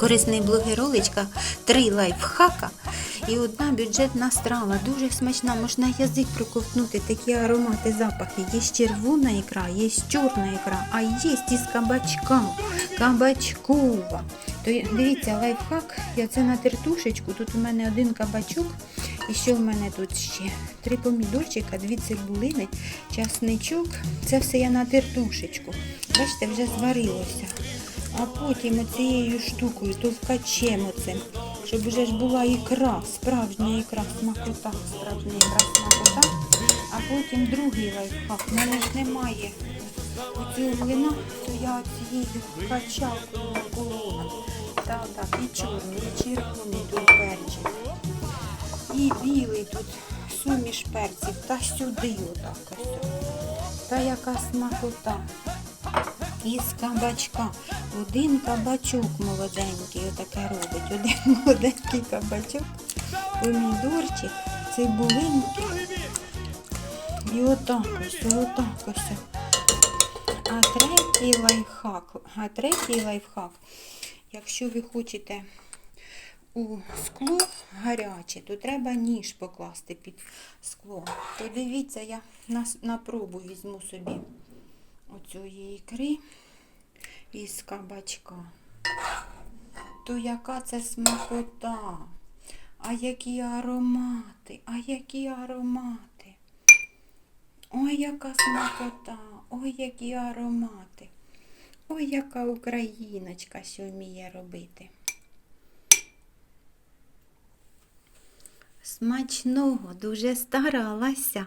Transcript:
Корисний блогероличка, три лайфхака і одна бюджетна страва. Дуже смачна, можна язик проковтнути, такі аромати, запахи. Є червона ікра, є чорна ікра, а є із кабачка, кабачкова. То дивіться, лайфхак, я це на тертушечку. Тут у мене один кабачок. І що в мене тут ще? Три помідорчика, дві цибулини, часничок. Це все я на тертушечку. Бачите, вже зварилося. А потім оцією штукою товкачем оцим, щоб вже ж була ікра, справжня ікра, смакота, справжня ікра, смакота. А потім другий лайфхак. У мене ж немає оцього вина, то я цією качалкою колоном. Так, так, і чорний, і червоний тут перчик. І білий тут суміш перців, та сюди отак. Та яка смакота. Із кабачка. Один кабачок молоденький, отаке робить. Один молоденький кабачок, помідорчик, цибулинки. І отак ось, отак ось. А третій лайфхак, а третій лайфхак, якщо ви хочете у скло гаряче, то треба ніж покласти під скло. То дивіться, я на, на пробу візьму собі оцієї ікри із кабачка. То яка це смакота? А які аромати, а які аромати. Ой, яка смакота, ой, які аромати. Ой, яка україночка, що вміє робити. Смачного, дуже старалася.